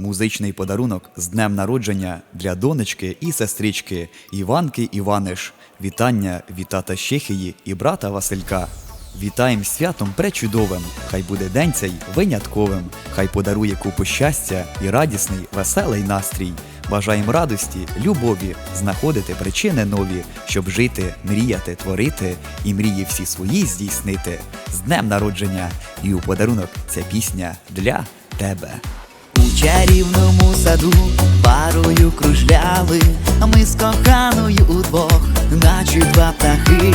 Музичний подарунок з днем народження для донечки і сестрички Іванки Іваниш. Вітання від тата Щехії і брата Василька. Вітаєм святом пречудовим. Хай буде день цей винятковим. Хай подарує купу щастя і радісний, веселий настрій. Бажаєм радості, любові, знаходити причини нові, щоб жити, мріяти, творити і мрії всі свої здійснити. З днем народження! І у подарунок ця пісня для тебе. Чарівному саду парою кружляли, ми з коханою удвох, наче два птахи.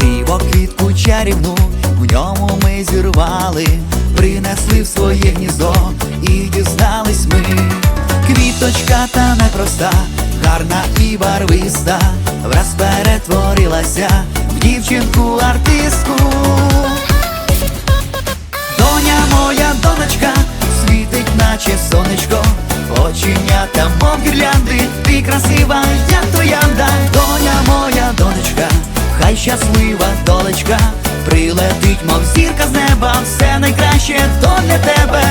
Диво квітку чарівну, в ньому ми зірвали, принесли в своє гніздо і дізнались ми. Квіточка та непроста, гарна і барвиста, враз перетворилася в дівчинку артистку. Прилетить, мов зірка з неба, все найкраще то для тебе.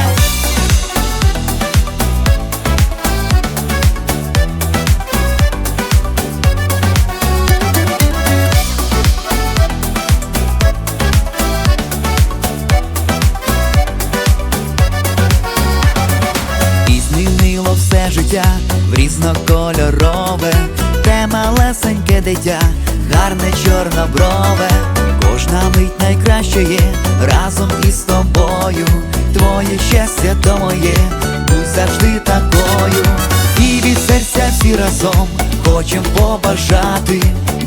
І змінило все життя в різнокольорове, те малесеньке дитя, гарне чорноброве, кожна мить найкраще є разом із тобою. Твоє щастя то моє, будь завжди такою. І від серця всі разом хочем побажати,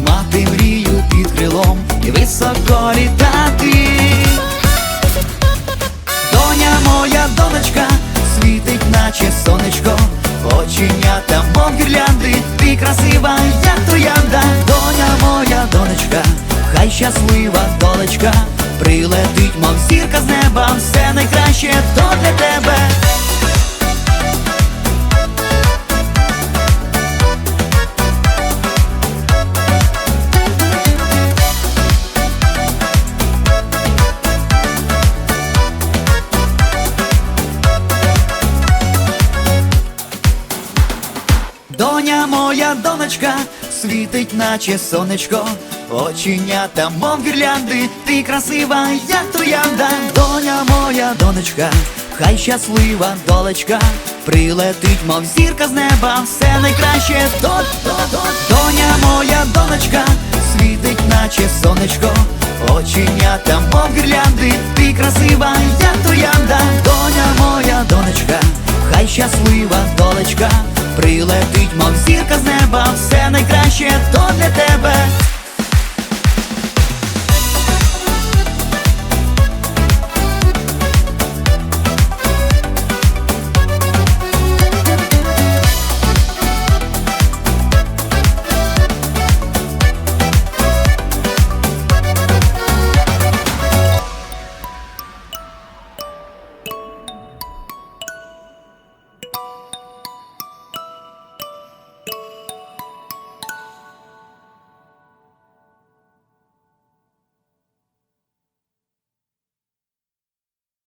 мати мрію під крилом і високо літати. Доня моя донечка, світить, наче сонечко, оченята, мов гірлянди, ти красива, як троянда, все найкраще то для тебе. Доня моя донечка, світить, наче сонечко, оченята, мов гірлянди, ти красива, як троянда, доня моя донечка, хай щаслива долечка, прилетить, мов зірка з неба, все найкраще. До, до, до. Доня моя донечка, світить, наче сонечко, оченята, мов гірлянди, ти красива, як троянда, доня моя донечка, хай щаслива долечка, прилетить, мов зірка з неба, все найкраще. То для тебе.